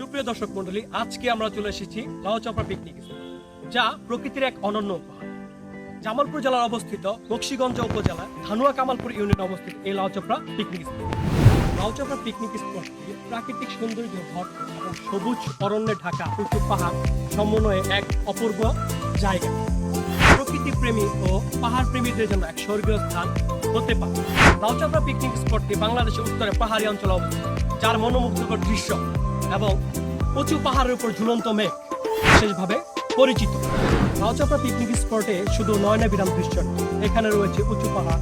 সুপ্রিয় দর্শক মন্ডলী আজকে আমরা চলে এসেছি লাউচাপড়া পিকনিক যা প্রকৃতির এক অনন্য উপহার। জামালপুর জেলার অবস্থিত বক্সিগঞ্জ উপজেলা ধানুয়া কামালপুর ইউনিয়নে অবস্থিত এই Lauchapra picnic spot Lauchapra picnic স্পটটি প্রাকৃতিক সৌন্দর্য ভরপুর এবং সবুজ অরণ্যে ঢাকা উঁচু পাহাড় সমন্বয়ে এক অপূর্ব জায়গা। প্রকৃতি প্রেমী ও পাহাড় প্রেমীদের জন্য এক স্বর্গীয় স্থান হতে পারে। লাউচাপড়া পিকনিক স্পটটি বাংলাদেশের উত্তরে পাহাড়ি অঞ্চলে অবস্থিত, যার মনোমুগ্ধকর দৃশ্য এবং উঁচু পাহাড়ের উপর ঝুলন্ত মেঘ বিশেষভাবে পরিচিত। লাউচাপড়া পিকনিক স্পটে শুধু নয়নাবিরাম দৃশ্য এখানে রয়েছে উঁচু পাহাড়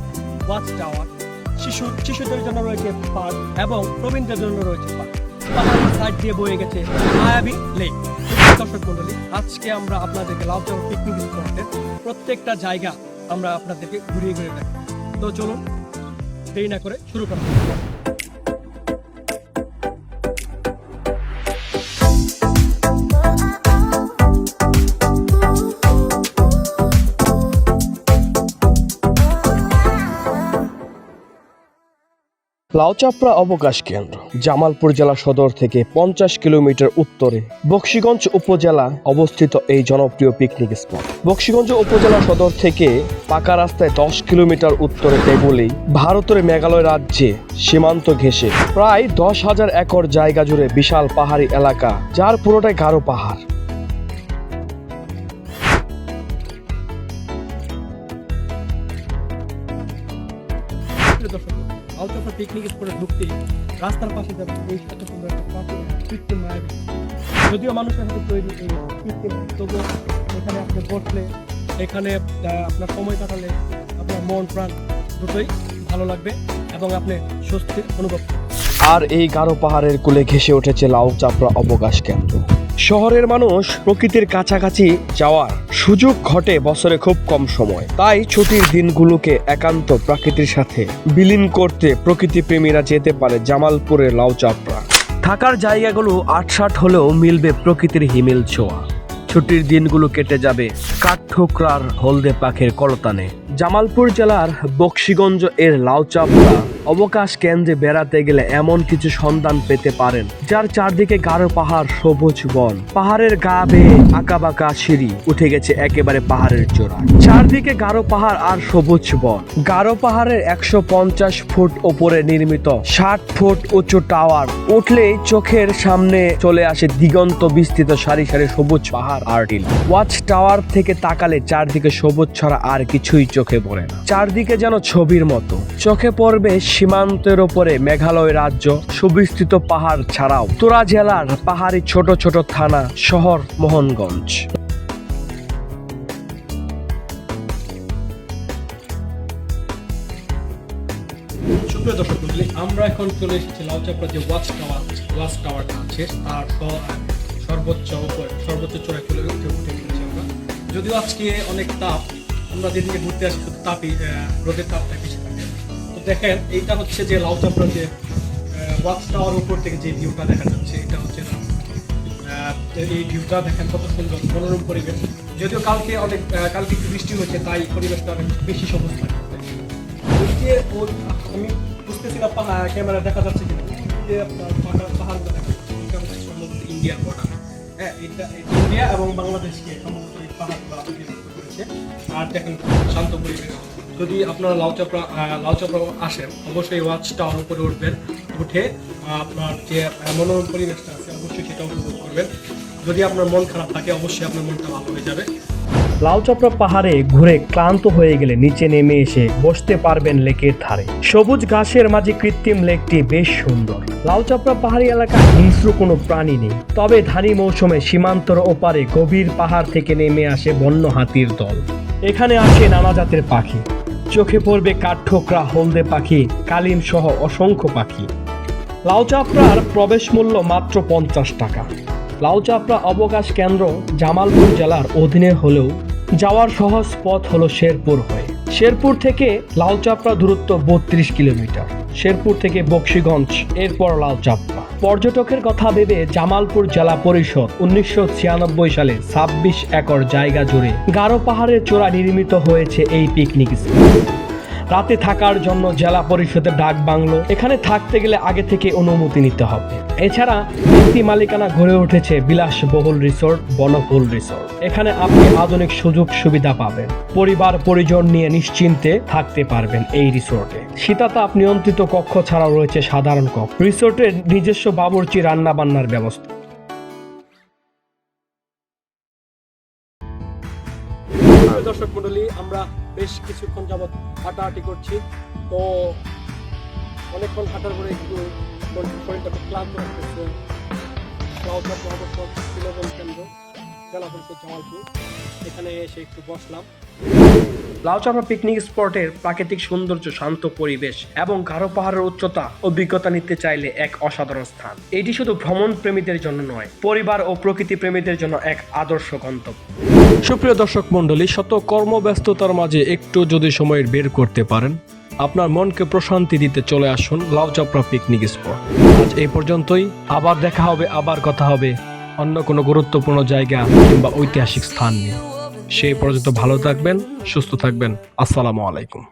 ওয়াচ টাওয়ার শিশু, শিশুদের জন্য রয়েছে পার্ক এবং প্রবীণদের জন্য রয়েছে পার্ক পাহাড়ের সাইড দিয়ে বয়ে গেছে মায়াবী লেক দর্শক মন্ডলী আজকে আমরা আপনাদেরকে লাউচাপড়া পিকনিক স্পটের প্রত্যেকটা জায়গা আমরা আপনাদেরকে ঘুরিয়ে ঘুরিয়ে দেখাবো। তো চলুন, দেরি না করে শুরু করা লাউচাপড়া অবকাশ কেন্দ্র, জামালপুর জেলা সদর থেকে পঞ্চাশ কিলোমিটার উত্তরে বক্সিগঞ্জ উপজেলা অবস্থিত এই জনপ্রিয় পিকনিক স্পট বক্সিগঞ্জ উপজেলা সদর থেকে পাকা রাস্তায় দশ কিলোমিটার উত্তরে এগুলি ভারতের মেঘালয় রাজ্যে সীমান্ত ঘেঁষে প্রায় দশ হাজার একর জায়গা জুড়ে বিশাল পাহাড়ি এলাকা, যার পুরোটাই গাঢ় পাহাড়। আলচফা পিকনিক স্পটে ঢুকতে, রাস্তার পাশে যাবে, এই এত সুন্দর একটা প্রাকৃতিক কৃত্রিম মায়াবী। যদিও মানুষের হাতে তৈরি এই কৃত্রিম, তবুও এখানে আপনি বসলে, এখানে আপনার সময় কাটালে আপনার মন, প্রাণ দুটোই ভালো লাগবে এবং আপনি স্বস্তির অনুভব আর এই গাঢ় পাহাড়ের কোলে ঘেসে উঠেছে লাউ চাপড়া অবকাশ কেন্দ্র। শহরের মানুষ প্রকৃতির কাছাকাছি যাওয়ার সুযোগ ঘটে বছরে খুব কম সময়। তাই ছুটির দিনগুলোকে একান্ত প্রকৃতির সাথে বিলীন করতে প্রকৃতি প্রেমীরা যেতে পারে জামালপুরের লাউ চাপড়া। থাকার জায়গাগুলো আটসাট হলেও মিলবে প্রকৃতির হিমেল ছোঁয়া। ছুটির দিনগুলো কেটে যাবে কাঠঠোকরার হলদে পাখের কলতানে। জামালপুর জেলার বক্সিগঞ্জ এর লাউচাপড়া অবকাশ কেন্দ্রে বেড়াতে গেলে এমন কিছু সন্ধান পেতে পারেন, যার চারদিকে গাঢ় পাহাড়, সবুজ বন। পাহাড়ের গা বেয়ে আঁকা বাঁকা সিঁড়ি উঠে গেছে একেবারে পাহাড়ের চূড়া চারদিকে গাঢ় পাহাড় আর সবুজ বন। গাঢ় পাহাড়ের একশো পঞ্চাশ ফুট ওপরে নির্মিত ষাট ফুট উঁচু টাওয়ার উঠলেই চোখের সামনে চলে আসে দিগন্ত বিস্তৃত সারি সারি সবুজ পাহাড় আর টিল ওয়াচ টাওয়ার থেকে তাকালে চারদিকে সবুজ ছড়া আর কিছুই চোখে পড়ে না। চারদিকে যেন ছবির মতো। চোখে পড়বে সীমান্তের ওপরে মেঘালয় রাজ্য, সুবিস্তৃত পাহাড় ছাড়াও তোরা জেলার পাহাড়ি ছোট ছোট থানা, শহর মোহনগঞ্জ। সুপ্রিয় আমরা এখন চলে এসেছি লাউচাপড়া যে ওয়াচ টাওয়ার, ওয়াচ টাওয়ারটা আছে তার সর্বোচ্চ সর্বোচ্চ চূড়ায় চলে উঠে উঠে গেছি আমরা। যদিও আজকে অনেক তাপ, আমরা যেদিকে ঘুরতে আসি শুধু তাপই রোদের তাপটা বেশি থাকে তো দেখেন, এইটা হচ্ছে যে লাউচাপড়া যে ওয়াচ টাওয়ার উপর থেকে যে ভিউটা দেখা যাচ্ছে, এটা হচ্ছে এই ভিউটা দেখেন কত সুন্দর, মনোরম পরিবেশ। যদিও কালকে অনেক কালকে একটু বৃষ্টি হয়েছে, তাই পরিবেশটা অনেক বেশি সবুজ লাগে। ওই আমি বুঝতেছি না পাহাড় ক্যামেরা দেখা যাচ্ছে কিনা। যে আপনার পাহাড় দেখা যাচ্ছে। সম্ভবত ইন্ডিয়ার বর্ডার হ্যাঁ এটা ইন্ডিয়া এবং বাংলাদেশকে সম্ভবত এই বিভক্ত করেছে আর দেখেন, শান্ত পরিবেশ। যদি আপনারা লাউচাপড়া আহ, লাউচাপড়া আসেন অবশ্যই ওয়াচ টাওয়ার উপরে উঠবেন। উঠে আপনার যে মনোরম পরিবেশটা আছে অবশ্যই সেটা উপভোগ করবেন। যদি আপনার মন খারাপ থাকে অবশ্যই আপনার মনটা ভালো হয়ে যাবে। লাউচাপড়া পাহাড়ে ঘুরে ক্লান্ত হয়ে গেলে নিচে নেমে এসে বসতে পারবেন লেকের ধারে। সবুজ ঘাসের মাঝে কৃত্রিম লেকটি বেশ সুন্দর। লাউচাপড়া পাহাড়ি এলাকায় হিংস্র কোনো প্রাণী নেই। তবে ধানি মৌসুমে সীমান্তর ওপারে গভীর পাহাড় থেকে নেমে আসে বন্য হাতির দল। এখানে আসে নানা জাতের পাখি। চোখে পড়বে কাঠঠোকরা হলদে পাখি, কালিম সহ অসংখ্য পাখি। লাউচাপড়ার প্রবেশ মূল্য মাত্র পঞ্চাশ টাকা। লাউচাপড়া অবকাশ কেন্দ্র জামালপুর জেলার অধীনে হলেও যাওয়ার সহজ পথ হলো শেরপুর হয়ে। শেরপুর থেকে লাউচাপড়া দূরত্ব বত্রিশ কিলোমিটার। শেরপুর থেকে বক্সিগঞ্জ, এরপর লাউচাপড়া পর্যটকের কথা ভেবে জামালপুর জেলা পরিষদ উনিশশো ছিয়ানব্বই সালে ছাব্বিশ একর জায়গা জুড়ে গারো পাহাড়ের চূড়া নির্মিত হয়েছে এই পিকনিক রাতে থাকার জন্য জেলা পরিষদের ডাক বাংলো। এখানে থাকতে গেলে আগে থেকে অনুমতি নিতে হবে। এছাড়া ব্যক্তি মালিকানা গড়ে উঠেছে বিলাসবহুল রিসোর্ট, বনফুল রিসোর্ট। এখানে আপনি আধুনিক সুযোগ সুবিধা পাবেন। পরিবার, পরিজন নিয়ে নিশ্চিন্তে থাকতে পারবেন এই রিসোর্টে। শীতাতাপ নিয়ন্ত্রিত কক্ষ ছাড়াও রয়েছে সাধারণ কক্ষ। রিসোর্টের নিজস্ব বাবুর্চি রান্না বান্নার ব্যবস্থা। দর্শক মন্ডলী আমরা বেশ কিছুক্ষণ যাবৎ হাঁটাহাঁটি করছি। তো অনেকক্ষণ হাঁটার পরে একটু শরীর- শরীরটা খুব ক্লান্ত লাগতেছে। অবশ্য বিনোদন কেন্দ্র জেলা পরিষদ জামালপুর। এখানে এসে একটু বসলাম। লাউচাপা পিকনিক স্পটের প্রাকৃতিক সৌন্দর্য শান্ত পরিবেশ এবং গারো পাহাড়ের উচ্চতা অভিজ্ঞতা নিতে চাইলে এক অসাধারণ স্থান। এটি শুধু ভ্রমণ প্রেমীদের জন্য নয় পরিবার ও প্রকৃতি প্রেমীদের জন্য এক আদর্শ গন্তব্য। সুপ্রিয় দর্শক মণ্ডলী শত কর্মব্যস্ততার মাঝে একটু যদি সময় বের করতে পারেন আপনার মনকে প্রশান্তি দিতে চলে আসুন লাউচাপড়া পিকনিক স্পট আজ এই পর্যন্তই। আবার দেখা হবে, আবার কথা হবে অন্য কোনো গুরুত্বপূর্ণ জায়গা কিংবা ঐতিহাসিক স্থান নিয়ে। সেই পর্যন্ত ভালো থাকবেন, সুস্থ থাকবেন। আসসালামু আলাইকুম।